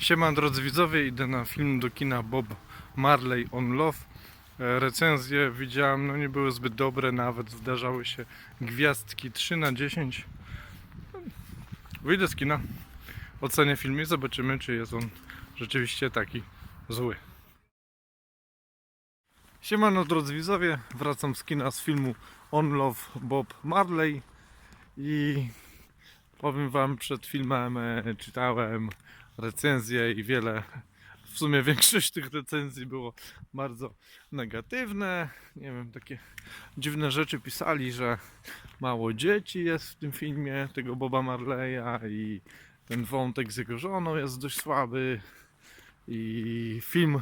Siema drodzy widzowie, idę na film do kina Bob Marley on Love. E, Recenzje widziałem, no nie były zbyt dobre, nawet zdarzały się gwiazdki 3 na 10. Wyjdę z kina, ocenię film i zobaczymy, czy jest on rzeczywiście taki zły. Siemano drodzy widzowie, wracam z kina z filmu On Love Bob Marley i powiem wam przed filmem e, czytałem recenzje i wiele, w sumie większość tych recenzji było bardzo negatywne. Nie wiem, takie dziwne rzeczy pisali, że mało dzieci jest w tym filmie tego Boba Marleya i ten wątek z jego żoną jest dość słaby i film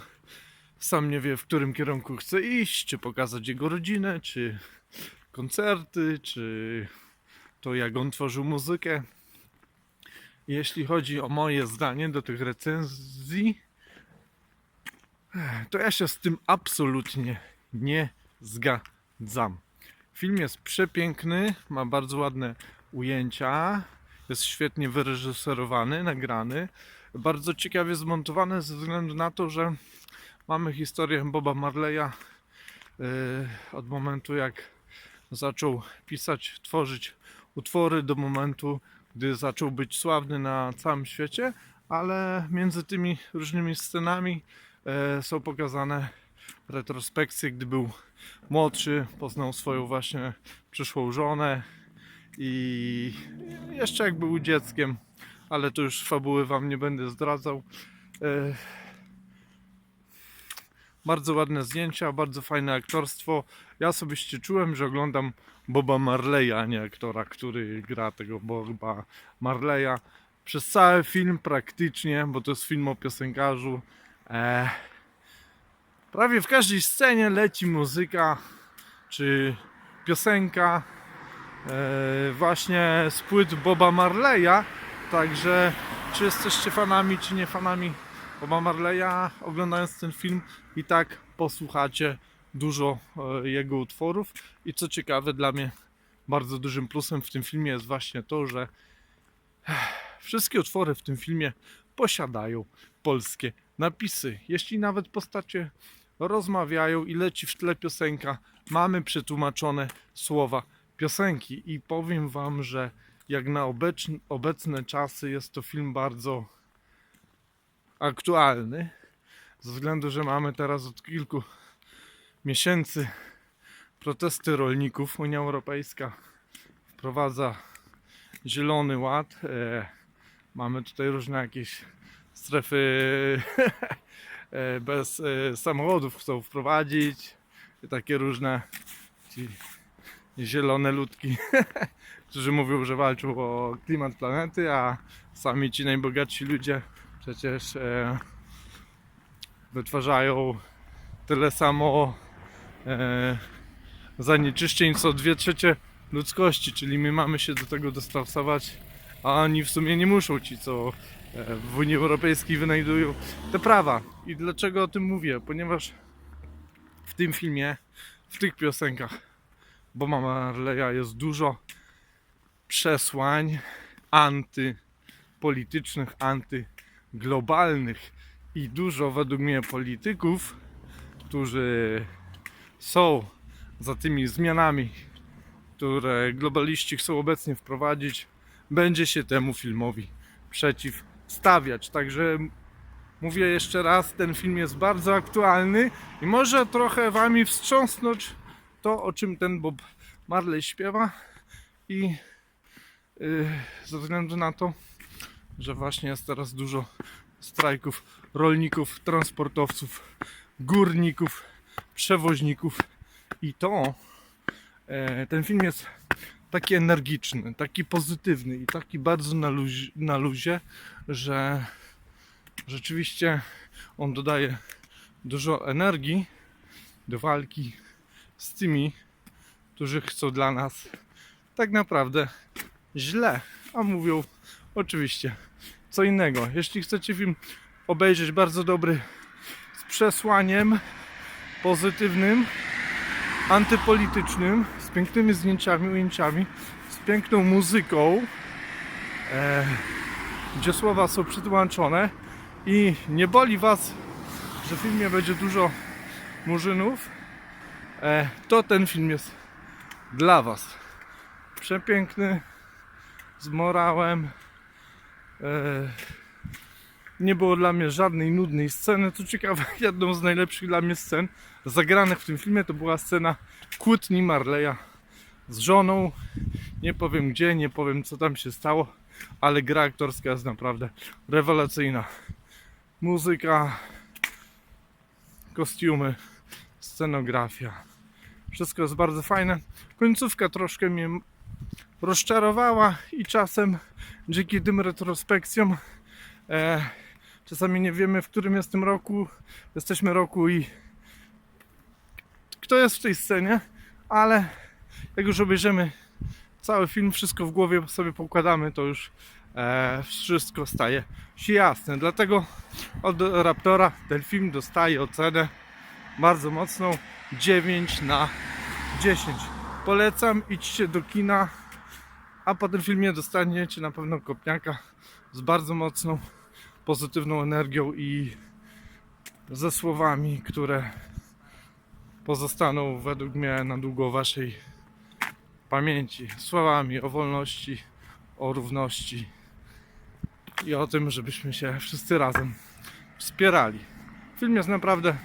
sam nie wie w którym kierunku chce iść, czy pokazać jego rodzinę, czy koncerty, czy to jak on tworzył muzykę. Jeśli chodzi o moje zdanie do tych recenzji, to ja się z tym absolutnie nie zgadzam. Film jest przepiękny, ma bardzo ładne ujęcia, jest świetnie wyreżyserowany, nagrany, bardzo ciekawie zmontowany ze względu na to, że mamy historię Boba Marleya yy, od momentu jak zaczął pisać, tworzyć utwory do momentu, gdy zaczął być sławny na całym świecie, ale między tymi różnymi scenami e, są pokazane retrospekcje, gdy był młodszy, poznał swoją właśnie przyszłą żonę i jeszcze jak był dzieckiem, ale to już fabuły wam nie będę zdradzał. Bardzo ładne zdjęcia, bardzo fajne aktorstwo. Ja osobiście czułem, że oglądam Boba Marleya, a nie aktora, który gra tego Boba Marleya. Przez cały film praktycznie, bo to jest film o piosenkarzu, e, prawie w każdej scenie leci muzyka czy piosenka e, właśnie z płyt Boba Marleya. Także czy jesteście fanami, czy nie fanami Boba Marleya, oglądając ten film i tak posłuchacie dużo e, jego utworów. I co ciekawe, dla mnie bardzo dużym plusem w tym filmie jest właśnie to, że wszystkie utwory w tym filmie posiadają polskie napisy. Jeśli nawet postacie rozmawiają i leci w tle piosenka, mamy przetłumaczone słowa piosenki. I powiem Wam, że jak na obecn- obecne czasy jest to film bardzo aktualny. Ze względu, że mamy teraz od kilku miesięcy protesty rolników. Unia Europejska wprowadza zielony ład. E, mamy tutaj różne jakieś strefy e, bez e, samochodów chcą wprowadzić. Takie różne ci zielone ludki, którzy mówią, że walczą o klimat planety, a sami ci najbogatsi ludzie przecież e, wytwarzają tyle samo e, zanieczyszczeń co dwie trzecie ludzkości, czyli my mamy się do tego dostosować, a oni w sumie nie muszą ci, co e, w Unii Europejskiej wynajdują te prawa. I dlaczego o tym mówię? Ponieważ w tym filmie, w tych piosenkach Boba Marleya jest dużo przesłań antypolitycznych, antyglobalnych i dużo według mnie polityków, którzy są za tymi zmianami, które globaliści chcą obecnie wprowadzić, będzie się temu filmowi przeciwstawiać. Także mówię jeszcze raz, ten film jest bardzo aktualny i może trochę wami wstrząsnąć to, o czym ten Bob Marley śpiewa i yy, ze względu na to, że właśnie jest teraz dużo strajków rolników, transportowców, górników, przewoźników. I to e, ten film jest taki energiczny, taki pozytywny i taki bardzo na, luzie, na luzie, że rzeczywiście on dodaje dużo energii do walki z tymi, którzy chcą dla nas tak naprawdę źle, a mówią oczywiście co innego. Jeśli chcecie film obejrzeć bardzo dobry z przesłaniem pozytywnym, antypolitycznym, z pięknymi zdjęciami, ujęciami, z piękną muzyką, e, gdzie słowa są przetłumaczone, i nie boli Was, że w filmie będzie dużo murzynów, e, to ten film jest dla Was. Przepiękny, z morałem. E, nie było dla mnie żadnej nudnej sceny. Co ciekawe, jedną z najlepszych dla mnie scen zagranych w tym filmie to była scena kłótni Marleya z żoną. Nie powiem gdzie, nie powiem co tam się stało, ale gra aktorska jest naprawdę rewelacyjna. Muzyka, kostiumy, scenografia. Wszystko jest bardzo fajne. Końcówka troszkę mnie rozczarowała i czasem dzięki tym retrospekcjom e, czasami nie wiemy w którym jest tym roku jesteśmy roku i kto jest w tej scenie ale jak już obejrzymy cały film, wszystko w głowie sobie poukładamy, to już e, wszystko staje się jasne. Dlatego od Raptora ten film dostaje ocenę bardzo mocną 9 na 10. Polecam, idźcie do kina, a po tym filmie dostaniecie na pewno kopniaka z bardzo mocną, pozytywną energią i ze słowami, które pozostaną według mnie na długo waszej pamięci. Słowami o wolności, o równości i o tym, żebyśmy się wszyscy razem wspierali. Film jest naprawdę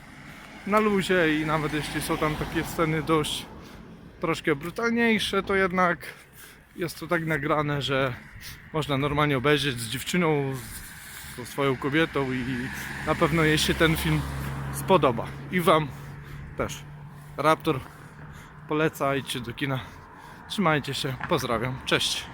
na luzie i nawet jeśli są tam takie sceny dość troszkę brutalniejsze, to jednak jest to tak nagrane, że można normalnie obejrzeć z dziewczyną, z- swoją kobietą i na pewno jej się ten film spodoba. I wam też. Raptor poleca, do kina. Trzymajcie się, pozdrawiam, cześć.